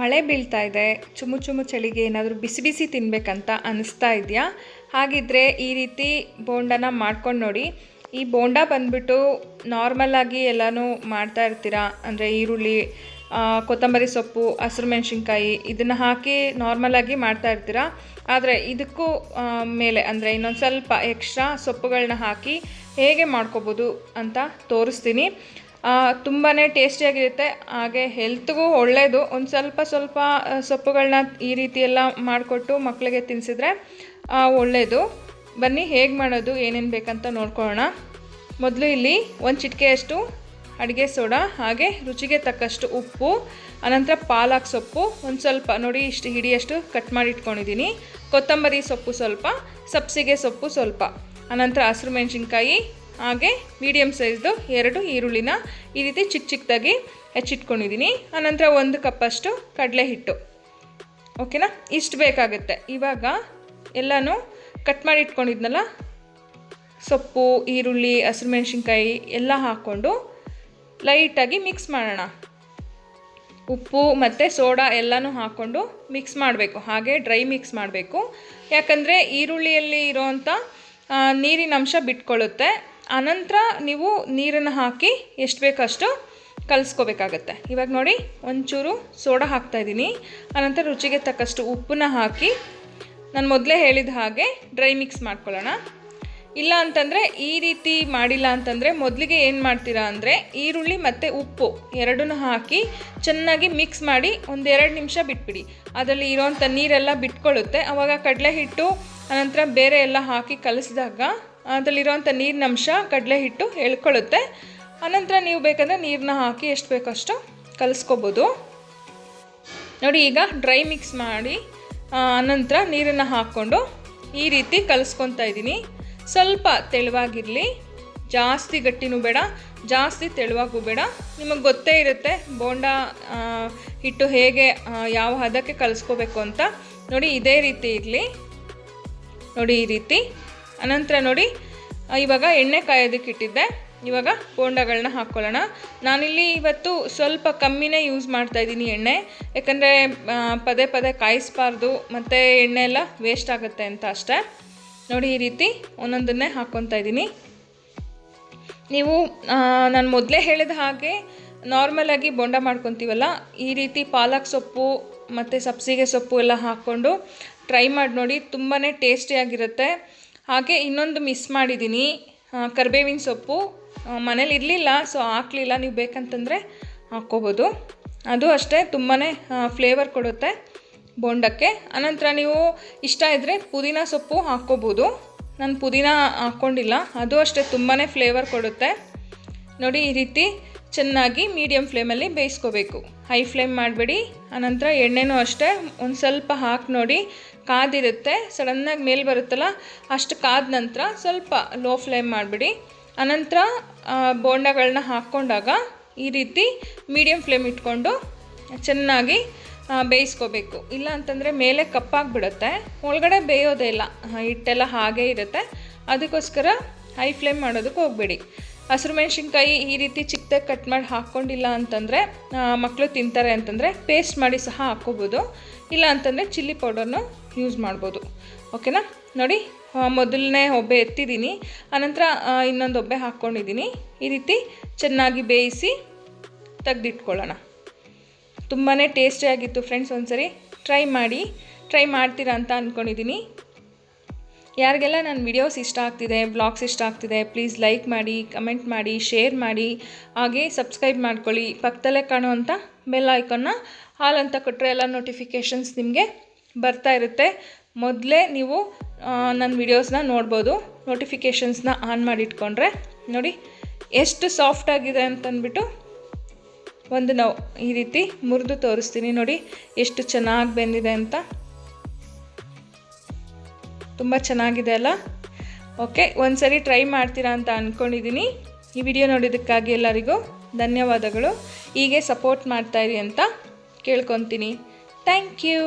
ಮಳೆ ಬೀಳ್ತಾ ಇದೆ, ಚುಮು ಚುಮು ಚಳಿಗೆ ಏನಾದರೂ ಬಿಸಿ ಬಿಸಿ ತಿನ್ನಬೇಕಂತ ಅನಿಸ್ತಾ ಇದೆಯಾ? ಹಾಗಿದ್ರೆ ಈ ರೀತಿ ಬೋಂಡನ ಮಾಡ್ಕೊಂಡು ನೋಡಿ. ಈ ಬೋಂಡ ಬಂದ್ಬಿಟ್ಟು ನಾರ್ಮಲಾಗಿ ಎಲ್ಲನೂ ಮಾಡ್ತಾ ಇರ್ತೀರಾ? ಅಂದರೆ ಈರುಳ್ಳಿ ಕೊತ್ತಂಬರಿ ಸೊಪ್ಪು, ಹಸಿರು ಮೆಣಸಿನ್ಕಾಯಿ, ಇದನ್ನು ಹಾಕಿ ನಾರ್ಮಲಾಗಿ ಮಾಡ್ತಾ ಇರ್ತೀರಾ? ಆದರೆ ಇದಕ್ಕೂ ಮೇಲೆ ಅಂದರೆ ಇನ್ನೊಂದು ಸ್ವಲ್ಪ ಎಕ್ಸ್ಟ್ರಾ ಸೊಪ್ಪುಗಳನ್ನ ಹಾಕಿ ಹೇಗೆ ಮಾಡ್ಕೋಬೋದು ಅಂತ ತೋರಿಸ್ತೀನಿ. ತುಂಬಾ ಟೇಸ್ಟಿಯಾಗಿರುತ್ತೆ ಹಾಗೆ ಹೆಲ್ತ್ಗೂ ಒಳ್ಳೆಯದು ಒಂದು ಸ್ವಲ್ಪ ಸ್ವಲ್ಪ ಸೊಪ್ಪುಗಳನ್ನ ಈ ರೀತಿ ಎಲ್ಲ ಮಾಡಿಕೊಟ್ಟು ಮಕ್ಕಳಿಗೆ ತಿನ್ನಿಸಿದ್ರೆ ಒಳ್ಳೆಯದು ಬನ್ನಿ, ಹೇಗೆ ಮಾಡೋದು, ಏನೇನು ಬೇಕಂತ ನೋಡ್ಕೊಳ್ಳೋಣ. ಮೊದಲು ಇಲ್ಲಿ ಒಂದು ಚಿಟಿಕೆಯಷ್ಟು ಅಡುಗೆ ಸೋಡಾ, ಹಾಗೆ ರುಚಿಗೆ ತಕ್ಕಷ್ಟು ಉಪ್ಪು, ಅನಂತರ ಪಾಲಕ್ ಸೊಪ್ಪು, ಒಂದು ಸ್ವಲ್ಪ, ನೋಡಿ ಇಷ್ಟು ಹಿಡಿಯಷ್ಟು ಕಟ್ ಮಾಡಿ ಇಟ್ಕೊಂಡಿದ್ದೀನಿ. ಕೊತ್ತಂಬರಿ ಸೊಪ್ಪು ಸ್ವಲ್ಪ, ಸಬ್ಸಿಗೆ ಸೊಪ್ಪು ಸ್ವಲ್ಪ. ಅನಂತರ ಹಸಿರು ಮೆಣಸಿನ್ಕಾಯಿ ಹಾಗೆ ಮೀಡಿಯಮ್ ಸೈಜ್ದು ಎರಡು ಈರುಳ್ಳಿನ ಈ ರೀತಿ ಚಿಕ್ಕ ಚಿಕ್ಕದಾಗಿ ಹೆಚ್ಚಿಟ್ಕೊಂಡಿದ್ದೀನಿ. ಆನಂತರ ಒಂದು ಕಪ್ಪಷ್ಟು ಕಡಲೆ ಹಿಟ್ಟು. ಓಕೆನಾ ಇಷ್ಟು ಬೇಕಾಗುತ್ತೆ. ಇವಾಗ ಎಲ್ಲನೂ ಕಟ್ ಮಾಡಿ ಇಟ್ಕೊಂಡಿದ್ನಲ್ಲ? ಸೊಪ್ಪು, ಈರುಳ್ಳಿ, ಹಸಿರು ಮೆಣಸಿನ್ಕಾಯಿ ಎಲ್ಲ ಹಾಕ್ಕೊಂಡು ಲೈಟಾಗಿ ಮಿಕ್ಸ್ ಮಾಡೋಣ. ಉಪ್ಪು ಮತ್ತು ಸೋಡಾ ಎಲ್ಲನೂ ಹಾಕ್ಕೊಂಡು ಮಿಕ್ಸ್ ಮಾಡಬೇಕು. ಹಾಗೆ ಡ್ರೈ ಮಿಕ್ಸ್ ಮಾಡಬೇಕು. ಯಾಕಂದರೆ ಈರುಳ್ಳಿಯಲ್ಲಿ ಇರೋವಂಥ ನೀರಿನಂಶ ಬಿಟ್ಕೊಳ್ಳುತ್ತೆ. ಆನಂತರ ನೀವು ನೀರನ್ನು ಹಾಕಿ ಎಷ್ಟು ಬೇಕಷ್ಟು ಕಲಿಸ್ಕೋಬೇಕಾಗತ್ತೆ. ಇವಾಗ ನೋಡಿ, ಒಂಚೂರು ಸೋಡಾ ಹಾಕ್ತಾಯಿದ್ದೀನಿ ಆನಂತರ ರುಚಿಗೆ ತಕ್ಕಷ್ಟು ಉಪ್ಪನ್ನ ಹಾಕಿ ನಾನು ಮೊದಲೇ ಹೇಳಿದ ಹಾಗೆ ಡ್ರೈ ಮಿಕ್ಸ್ ಮಾಡ್ಕೊಳ್ಳೋಣ. ಇಲ್ಲ ಅಂತಂದರೆ ಈ ರೀತಿ ಮಾಡಿಲ್ಲ ಅಂತಂದರೆ ಮೊದಲಿಗೆ ಏನು ಮಾಡ್ತೀರಾ ಅಂದರೆ ಈರುಳ್ಳಿ ಮತ್ತು ಉಪ್ಪು ಎರಡನ್ನೂ ಹಾಕಿ ಚೆನ್ನಾಗಿ ಮಿಕ್ಸ್ ಮಾಡಿ ಒಂದೆರಡು ನಿಮಿಷ ಬಿಟ್ಬಿಡಿ. ಅದರಲ್ಲಿ ಇರೋವಂಥ ನೀರೆಲ್ಲ ಬಿಟ್ಕೊಳ್ಳುತ್ತೆ. ಆವಾಗ ಕಡಲೆ ಹಿಟ್ಟು ಅನಂತರ ಬೇರೆ ಎಲ್ಲ ಹಾಕಿ ಕಲಿಸಿದಾಗ ಅದರಲ್ಲಿರೋವಂಥ ನೀರಿನ ಅಂಶ ಕಡಲೆ ಹಿಟ್ಟು ಎಳ್ಕೊಳ್ಳುತ್ತೆ ಅನಂತರ ನೀವು ಬೇಕಂದರೆ ನೀರನ್ನ ಹಾಕಿ ಎಷ್ಟು ಬೇಕಷ್ಟು ಕಲಿಸ್ಕೋಬೋದು. ನೋಡಿ, ಈಗ ಡ್ರೈ ಮಿಕ್ಸ್ ಮಾಡಿ ಆನಂತರ ನೀರನ್ನು ಹಾಕ್ಕೊಂಡು ಈ ರೀತಿ ಕಲಿಸ್ಕೊತಾ ಇದ್ದೀನಿ. ಸ್ವಲ್ಪ ತೆಳುವಾಗಿರಲಿ. ಜಾಸ್ತಿ ಗಟ್ಟಿನೂ ಬೇಡ, ಜಾಸ್ತಿ ತೆಳುವಾಗೂ ಬೇಡ. ನಿಮಗೆ ಗೊತ್ತೇ ಇರುತ್ತೆ ಬೋಂಡ ಹಿಟ್ಟು ಹೇಗೆ ಯಾವ ಹದಕ್ಕೆ ಕಲಿಸ್ಕೋಬೇಕು ಅಂತ. ನೋಡಿ, ಇದೇ ರೀತಿ ಇರಲಿ. ನೋಡಿ, ಈ ರೀತಿ. ಅನಂತರ ನೋಡಿ ಇವಾಗ ಎಣ್ಣೆ ಕಾಯೋದಕ್ಕೆ ಇಟ್ಟಿದ್ದೆ. ಇವಾಗ ಬೋಂಡಗಳನ್ನ ಹಾಕ್ಕೊಳ್ಳೋಣ. ನಾನಿಲ್ಲಿ ಇವತ್ತು ಸ್ವಲ್ಪ ಕಮ್ಮಿನೇ ಯೂಸ್ ಮಾಡ್ತಾ ಇದ್ದೀನಿ ಎಣ್ಣೆ. ಯಾಕಂದರೆ ಪದೇ ಪದೇ ಕಾಯಿಸ್ಬಾರ್ದು, ಮತ್ತು ಎಣ್ಣೆ ಎಲ್ಲ ವೇಸ್ಟ್ ಆಗುತ್ತೆ ಅಂತ ಅಷ್ಟೇ. ನೋಡಿ, ಈ ರೀತಿ ಒಂದೊಂದನ್ನೇ ಹಾಕ್ಕೊತಾ ಇದ್ದೀನಿ. ನೀವು ನಾನು ಮೊದಲೇ ಹೇಳಿದ ಹಾಗೆ ನಾರ್ಮಲಾಗಿ ಬೊಂಡ ಮಾಡ್ಕೊತೀವಲ್ಲ, ಈ ರೀತಿ ಪಾಲಕ್ ಸೊಪ್ಪು, ಮತ್ತು ಸಬ್ಸಿಗೆ ಸೊಪ್ಪು ಎಲ್ಲ ಹಾಕ್ಕೊಂಡು ಟ್ರೈ ಮಾಡಿ ನೋಡಿ ತುಂಬಾ ಟೇಸ್ಟಿಯಾಗಿರುತ್ತೆ ಹಾಗೆ ಇನ್ನೊಂದು ಮಿಸ್ ಮಾಡಿದ್ದೀನಿ ಕರಿಬೇವಿನ ಸೊಪ್ಪು. ಮನೇಲಿ ಇರಲಿಲ್ಲ ಸೊ ಹಾಕಲಿಲ್ಲ. ನೀವು ಬೇಕಂತಂದರೆ ಹಾಕ್ಕೋಬೋದು. ಅದು ಅಷ್ಟೇ ತುಂಬಾ ಫ್ಲೇವರ್ ಕೊಡುತ್ತೆ ಬೋಂಡಕ್ಕೆ. ಅನಂತರ ನೀವು ಇಷ್ಟ ಇದ್ದರೆ ಪುದೀನ ಸೊಪ್ಪು ಹಾಕ್ಕೋಬೋದು. ನಾನು ಪುದೀನ ಹಾಕ್ಕೊಂಡಿಲ್ಲ, ಅದು ಅಷ್ಟೇ ತುಂಬಾ ಫ್ಲೇವರ್ ಕೊಡುತ್ತೆ. ನೋಡಿ, ಈ ರೀತಿ ಚೆನ್ನಾಗಿ ಮೀಡಿಯಮ್ ಫ್ಲೇಮಲ್ಲಿ ಬೇಯಿಸ್ಕೋಬೇಕು. ಹೈ ಫ್ಲೇಮ್ ಮಾಡಬೇಡಿ. ಆನಂತರ ಎಣ್ಣೆನೂ ಅಷ್ಟೇ. ಒಂದು ಸ್ವಲ್ಪ ಹಾಕಿ ನೋಡಿ. ಕಾದಿರುತ್ತೆ. ಸಡನ್ನಾಗಿ ಮೇಲೆ ಬರುತ್ತಲ್ಲ, ಅಷ್ಟು ಕಾದ ನಂತರ ಸ್ವಲ್ಪ ಲೋ ಫ್ಲೇಮ್ ಮಾಡಿಬಿಡಿ. ಆನಂತರ ಬೋಂಡಗಳನ್ನ ಹಾಕ್ಕೊಂಡಾಗ ಈ ರೀತಿ ಮೀಡಿಯಮ್ ಫ್ಲೇಮ್ ಇಟ್ಕೊಂಡು ಚೆನ್ನಾಗಿ ಬೇಯಿಸ್ಕೋಬೇಕು. ಇಲ್ಲ ಅಂತಂದರೆ ಮೇಲೆ ಕಪ್ಪಾಗಿಬಿಡುತ್ತೆ. ಒಳಗಡೆ ಬೇಯೋದೇ ಇಲ್ಲ. ಹಿಟ್ಟೆಲ್ಲ ಹಾಗೇ ಇರುತ್ತೆ. ಅದಕ್ಕೋಸ್ಕರ ಹೈ ಫ್ಲೇಮ್ ಮಾಡೋದಕ್ಕೆ ಹೋಗಬೇಡಿ. ಹಸಿರು ಮೆಣಸಿನ್ಕಾಯಿ ಈ ರೀತಿ ಚಿಕ್ಕದಾಗಿ ಕಟ್ ಮಾಡಿ ಹಾಕ್ಕೊಂಡಿಲ್ಲ ಅಂತಂದರೆ ಮಕ್ಕಳು ತಿಂತಾರೆ ಅಂತಂದರೆ ಪೇಸ್ಟ್ ಮಾಡಿ ಸಹ ಹಾಕ್ಕೋಬೋದು. ಇಲ್ಲ ಅಂತಂದರೆ ಚಿಲ್ಲಿ ಪೌಡರ್ನು ಯೂಸ್ ಮಾಡ್ಬೋದು. ಓಕೆನಾ ನೋಡಿ ಮೊದಲನೇ ಒಬ್ಬೆ ಎತ್ತಿದ್ದೀನಿ. ಆನಂತರ ಇನ್ನೊಂದು ಒಬ್ಬೆ ಹಾಕ್ಕೊಂಡಿದ್ದೀನಿ. ಈ ರೀತಿ ಚೆನ್ನಾಗಿ ಬೇಯಿಸಿ ತೆಗೆದಿಟ್ಕೊಳ್ಳೋಣ. ತುಂಬಾ ಟೇಸ್ಟಿಯಾಗಿತ್ತು ಫ್ರೆಂಡ್ಸ್ ಒಂದ್ಸರಿ ಟ್ರೈ ಮಾಡಿ. ಟ್ರೈ ಮಾಡ್ತೀರಾ ಅಂತ ಅಂದ್ಕೊಂಡಿದ್ದೀನಿ ಯಾರಿಗೆಲ್ಲ ನನ್ನ ವಿಡಿಯೋಸ್ ಇಷ್ಟ ಆಗ್ತಿದೆ, ಬ್ಲಾಗ್ಸ್ ಇಷ್ಟ ಆಗ್ತಿದೆ ಪ್ಲೀಸ್ ಲೈಕ್ ಮಾಡಿ ಕಮೆಂಟ್ ಮಾಡಿ ಶೇರ್ ಮಾಡಿ, ಹಾಗೆ ಸಬ್ಸ್ಕ್ರೈಬ್ ಮಾಡ್ಕೊಳ್ಳಿ. ಪಕ್ಕದಲ್ಲೇ ಕಾಣುವಂಥ ಬೆಲ್ ಐಕನ್ನ ಹಾಲ್ ಅಂತ ಕೊಟ್ಟರೆ ಎಲ್ಲ ನೋಟಿಫಿಕೇಷನ್ಸ್ ನಿಮಗೆ ಬರ್ತಾ ಇರುತ್ತೆ. ಮೊದಲೇ ನೀವು ನನ್ನ ವಿಡಿಯೋಸ್ನ ನೋಡ್ಬೋದು. ನೋಟಿಫಿಕೇಷನ್ಸ್ನ ಆನ್ ಮಾಡಿ ಇಟ್ಕೊಂಡ್ರೆ ನೋಡಿ ಎಷ್ಟು ಸಾಫ್ಟ್ ಆಗಿದೆ ಅಂತಂದ್ಬಿಟ್ಟು ಒಂದು ನಾವು ಈ ರೀತಿ ಮುರಿದು ತೋರಿಸ್ತೀನಿ ನೋಡಿ ಎಷ್ಟು ಚೆನ್ನಾಗಿ ಬೆಂದಿದೆ ಅಂತ. ತುಂಬ ಚೆನ್ನಾಗಿದೆ ಅಲ್ಲ? ಓಕೆ ಒಂದ್ಸರಿ ಟ್ರೈ ಮಾಡ್ತೀರಾ ಅಂತ ಅಂದ್ಕೊಂಡಿದ್ದೀನಿ ಈ ವಿಡಿಯೋ ನೋಡಿದ್ದಕ್ಕಾಗಿ ಎಲ್ಲರಿಗೂ ಧನ್ಯವಾದಗಳು. ಹೀಗೆ ಸಪೋರ್ಟ್ ಮಾಡ್ತಾಯಿರಿ ಅಂತ ಕೇಳ್ಕೊತೀನಿ. Thank you